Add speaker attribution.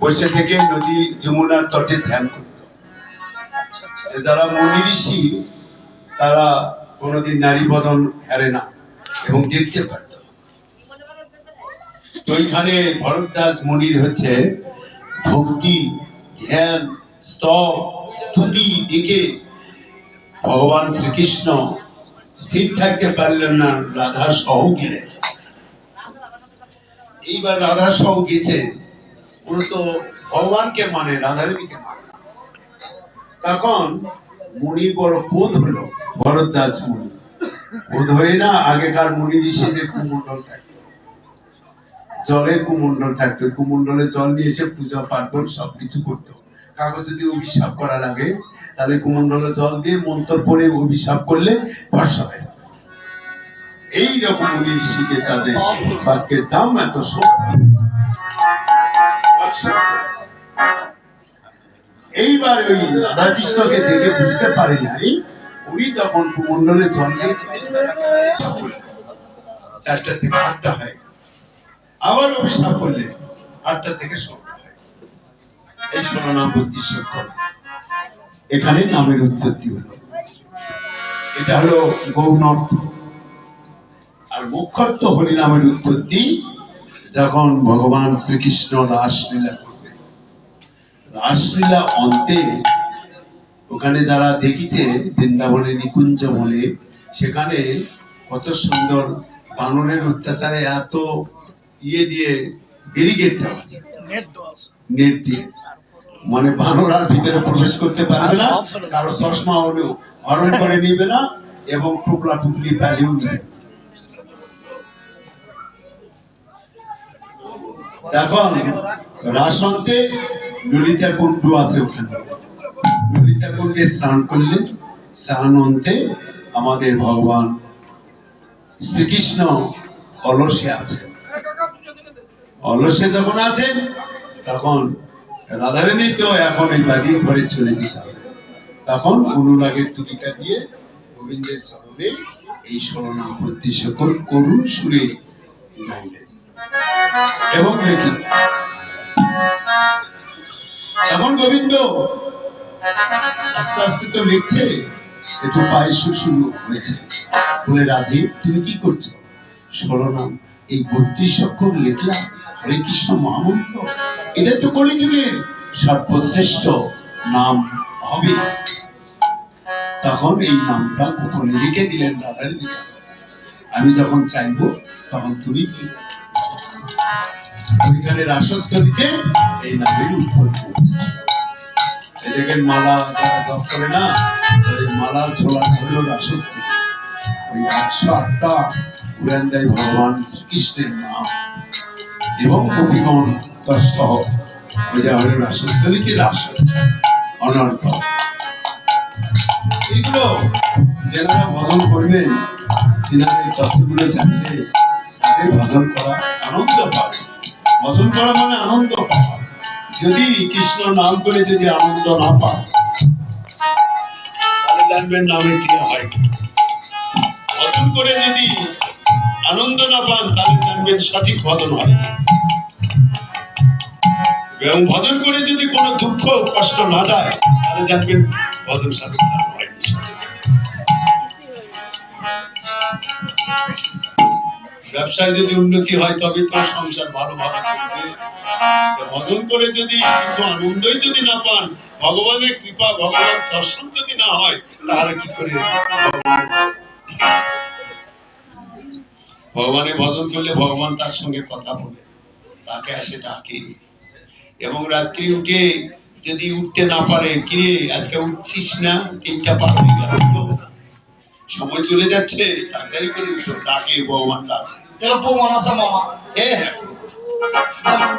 Speaker 1: বসে থেকে নদী যমুনার তটে ধ্যান করত। যারা মুনি ঋষি, তারা কোনোদিন নারী বদন হারে না এবং দেখতে পারত। তো ওইখানে ভরতদাস মুনির হচ্ছে ভক্তি, ধ্যান, স্তব, স্তুতি দিকে ভগবান শ্রীকৃষ্ণ স্থির থাকতে পারলেন না রাধা সহ গেলেন। এইবার রাধা সহ গেছে ওরা তো ভগবানকে মানে রাধাদেবীকে মানে। তখন মুনি বড় ক্রোধ হলো ভরদ্বাজ মুনি। ক্রোধ হয়ে না আগেকার মুনি ঋষিদের কুমন্ডল থাকতো। জলের কুমন্ডল থাকতো কুমন্ডলে জল নিয়ে এসে পূজা পার্বণ সবকিছু করতো। কাগজ যদি অভিশাপ করা লাগে তাহলে কুমন্ডলে জল দিয়ে মন্ত্র পড়ে অভিশাপ করলে ভরসা হয়ে। এইরকম মুনি ঋষিদের তাদের বাক্যের দাম এত শক্তি। এইবার ওই রাধা কৃষ্ণকে দেখে বুঝতে পারে নাই উনি তখন কুমন্ডলে জল নিয়েছিলেন চারটা থেকে আটটা হয়। আবার অভিশাপ করলেন আটটা থেকে এই ষোলো নাম অক্ষর। এখানে নামের উৎপত্তি হলো। এটা হলো গৌণর্থ আর মুখ্যর্থ হরি নামের উৎপত্তি যখন ভগবান শ্রীকৃষ্ণ রাসলীলা করবেন রাসলীলা অন্তে ওখানে যারা দেখিছে বৃন্দাবনে নিকুঞ্জ বলে সেখানে কত সুন্দর বানরের অত্যাচারে এত ইয়ে দিয়ে ব্যারিকেড দেওয়া আছে। নেট দিয়ে। মানে বানর আর ভিতরে প্রবেশ করতে পারবে না কারও চশমা হলেও। হরণ করে নিবে না এবং টুকলা টুকলি প্যালেও নিবে। এখন রাসন্তে ললিতা কুণ্ডু আছে ওখানে। ললিতা কুণ্ডে স্নান করলেন স্নান অন্তে আমাদের ভগবান শ্রীকৃষ্ণ অলসে আছেন অলসে যখন আছেন তখন রাধারানী তো এখন এই বাড়ির ঘরে চলে যেতে হবে। তখন অনুরাগের তুলিকা দিয়ে গোবিন্দের চরণে এই স্মরণাম উদ্দেশ্য কর- করুণ সুরে এবং লিখলেন এখন গোবিন্দ আস্তে আস্তে তো লিখছে, একটু পায়ে শুরু হয়েছে। বলে, রাধে, তুমি কি করছ? স্মরণাম এই বত্রিশ অক্ষর লিখলাম, হরে কৃষ্ণ মহামন্ত্র। এটা তো কলিযুগে সর্বশ্রেষ্ঠ নাম হবে। তখন এই নামটা গোপনে রেখে দিলেন রাধার কাছে আমি যখন চাইব, তখন তুমি দিও ওইখানে রাসস্থলিতে এই নামের উৎপত্তি হচ্ছে এই দেখেন মালা যারা জপ করে না ওই মালা ঝোলা হলো রাসস্থলী। ওই একশো আটটা উড়ান দেয় ভগবান শ্রীকৃষ্ণের নাম। এবং গোপীগণ তার সহ ওই যা হলো রাসস্থলীতে রাস হচ্ছে অনর্ক এগুলো যারা ভজন করবেন, তিনাদের তত্ত্বগুলো জানলে তাদের ভজন করা আনন্দ পাবে ভজন করা মানে আনন্দ পাওয়া। যদি কৃষ্ণ নাম করে যদি আনন্দ না পায়, তাহলে জানবেন নামে কি হয়। ভজন করে যদি আনন্দ না পান, তাহলে জানবেন সঠিক ভজন হয়। এবং ভজন করে যদি কোনো দুঃখ, কষ্ট না যায়, তাহলে জানবেন ভজন সঠিক না হয়নি সঠিক ব্যবসায় যদি উন্নতি হয়, তবে তো সংসার ভালোভাবে চলবে। ভজন করে যদি কিছু আনন্দই যদি না পান, ভগবানের কৃপা, ভগবান দর্শন যদি না হয়, তাহলে কি করে ভগবানের- ভজন করলে ভগবান তার সঙ্গে কথা বলে, তাকে আসে ডাকে। এবং রাত্রি উঠে যদি উঠতে না পারে, কিরে, আজকে উঠছিস না? তিনটা পার গেল সময় চলে যাচ্ছে, তাড়াতাড়ি করে উঠো, ডাকে ভগবান ডাকে
Speaker 2: এরকম প্রমাণ আছে মামা
Speaker 1: হ্যাঁ হ্যাঁ